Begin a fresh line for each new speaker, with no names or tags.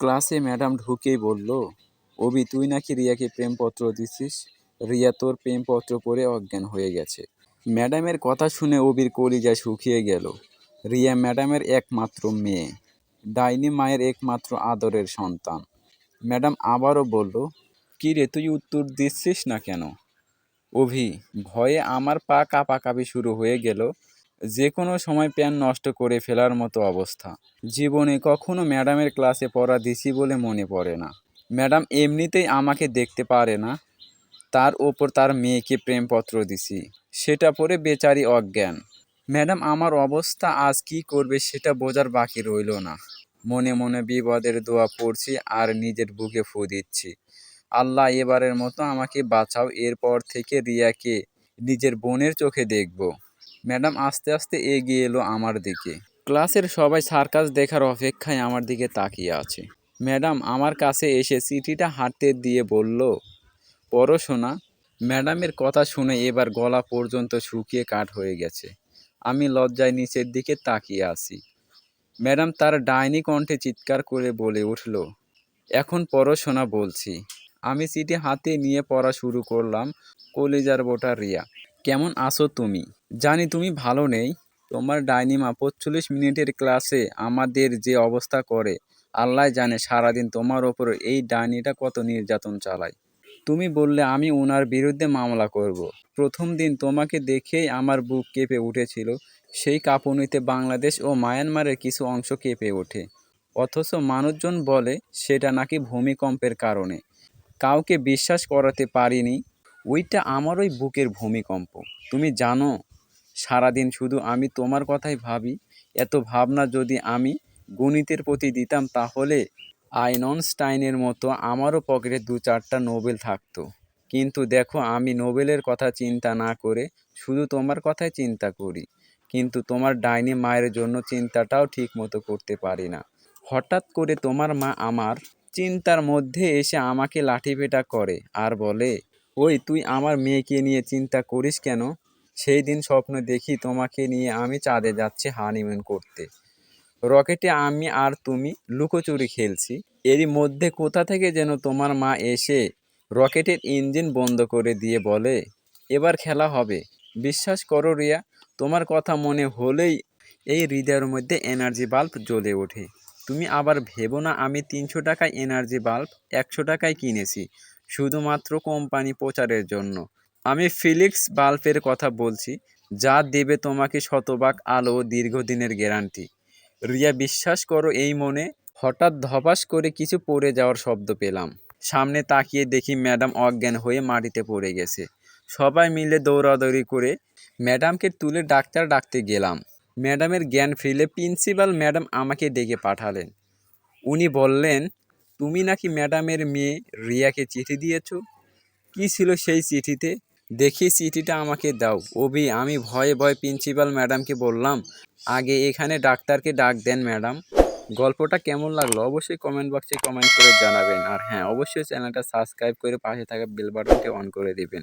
ক্লাসে ম্যাডাম ঢুকেই বলল অবি তুই নাকি রিয়াকে প্রেমপত্র দিছিস রিয়া তোর প্রেমপত্র পড়ে অজ্ঞান হয়ে গেছে। ম্যাডামের কথা শুনে অবির কলিজা শুকিয়ে গেল। রিয়া ম্যাডামের একমাত্র মেয়ে, ডাইনি মায়ের একমাত্র আদরের সন্তান। ম্যাডাম আবারও বলল, কী রে, তুই উত্তর দিচ্ছিস না কেন? অভি, ভয়ে আমার পা কাঁপাকাঁপি শুরু হয়ে গেল। যে কোনো সময় প্যান নষ্ট করে ফেলার মতো অবস্থা। জীবনে কখনো ম্যাডামের ক্লাসে পড়া দিছি বলে মনে পড়ে না। ম্যাডাম এমনিতেই আমাকে দেখতে পারে না। তার ওপর তার মেয়েকে প্রেমপত্র দিছি। সেটা পরে বেচারি অজ্ঞান। ম্যাডাম, আমার অবস্থা আজ কি করবে সেটা বোঝার বাকি রইল না। মনে মনে বিপদের দোয়া পড়ছি আর নিজের বুকে ফু দিচ্ছি। আল্লাহ এবারের মতো আমাকে বাঁচাও, এরপর থেকে রিয়াকে নিজের বোনের চোখে দেখব। ম্যাডাম আস্তে আস্তে এগিয়ে এলো আমার দিকে। ক্লাসের সবাই সার্কাস দেখার অপেক্ষায় আমার দিকে তাকিয়ে আছে। ম্যাডাম আমার কাছে এসে চিঠিটা হাতে দিয়ে বলল পড়াশোনা ম্যাডামের কথা শুনে এবার গলা পর্যন্ত শুকিয়ে কাঠ হয়ে গেছে। আমি লজ্জায় নিচের দিকে তাকিয়ে আছি। ম্যাডাম তার ডাইনি কণ্ঠে চিৎকার করে বলে উঠল, এখন পড়াশোনা বলছি। আমি চিঠি হাতে নিয়ে পড়া শুরু করলাম। কলিজার বোটা রিয়া। কেমন আছো তুমি? জানি তুমি ভালো নেই। তোমার ডাইনিমা পঁচল্লিশ মিনিটের ক্লাসে আমাদের যে অবস্থা করে, আল্লাহ জানে সারাদিন তোমার ওপর এই ডাইনিটা কত নির্যাতন চালায়। তুমি বললে আমি ওনার বিরুদ্ধে মামলা করব। প্রথম দিন তোমাকে দেখেই আমার বুক কেঁপে উঠেছিল। সেই কাঁপুনিতে বাংলাদেশ ও মায়ানমারের কিছু অংশ কেঁপে ওঠে। অথচ মানুষজন বলে সেটা নাকি ভূমিকম্পের কারণে। কাউকে বিশ্বাস করাতে পারিনি। ওইটা আমার ওই বুকের ভূমিকম্প। তুমি জানো, সারাদিন শুধু আমি তোমার কথাই ভাবি, এত ভাবনা যদি আমি গণিতের প্রতি দিতাম তাহলে আইনস্টাইনের মতো আমারও পকেটে দু চারটা নোবেল থাকতো। কিন্তু দেখো, আমি নোবেলের কথা চিন্তা না করে শুধু তোমার কথাই চিন্তা করি। কিন্তু তোমার ডাইনি মায়ের জন্য চিন্তাটাও ঠিক মতো করতে পারি না। হঠাৎ করে তোমার মা আমার চিন্তার মধ্যে এসে আমাকে লাঠিপেটা করে আর বলে ওই তুই আমার মেয়েকে নিয়ে চিন্তা করিস কেন? সেই দিন স্বপ্ন দেখি তোমাকে নিয়ে আমি চাঁদে যাচ্ছি হানিমুন করতে। রকেটে আমি আর তুমি লুকোচুরি খেলছি। এরই মধ্যে কোথা থেকে যেন তোমার মা এসে রকেটের ইঞ্জিন বন্ধ করে দিয়ে বলে, এবার খেলা হবে। বিশ্বাস করো রিয়া, তোমার কথা মনে হলেই এই হৃদয়ের মধ্যে এনার্জি বাল্ব জ্বলে ওঠে। তুমি আবার ভেবো না আমি তিনশো টাকায় এনার্জি বাল্ব একশো টাকায় কিনেছি। শুধুমাত্র কোম্পানি প্রচারের জন্য। আমি ফিলিক্স বাল্বের কথা বলছি, যা দেবে তোমাকে শতভাগ আলো দীর্ঘদিনের গ্যারান্টি। রিয়া, বিশ্বাস করো এই মনে হঠাৎ ধপাস করে কিছু পড়ে যাওয়ার শব্দ পেলাম। সামনে তাকিয়ে দেখি ম্যাডাম অজ্ঞান হয়ে মাটিতে পড়ে গেছে। সবাই মিলে দৌড়াদৌড়ি করে ম্যাডামকে তুলে ডাক্তার ডাকতে গেলাম। ম্যাডামের জ্ঞান ফিরলে প্রিন্সিপাল ম্যাডাম আমাকে ডেকে পাঠালেন। উনি বললেন তুমি নাকি ম্যাডামের মেয়ে রিয়াকে চিঠি দিয়েছ? কি ছিল সেই চিঠিতে? দেখি চিঠিটা আমাকে দাও। অভি, আমি ভয়ে ভয়ে প্রিন্সিপাল ম্যাডামকে বললাম, আগে এখানে ডাক্তারকে ডাক দেন ম্যাডাম। গল্পটা কেমন লাগল অবশ্যই কমেন্ট বক্সে কমেন্ট করে জানাবেন। আর হ্যাঁ অবশ্যই চ্যানেলটা সাবস্ক্রাইব করে পাশে থাকা বেল বাটনটি অন করে দিবেন।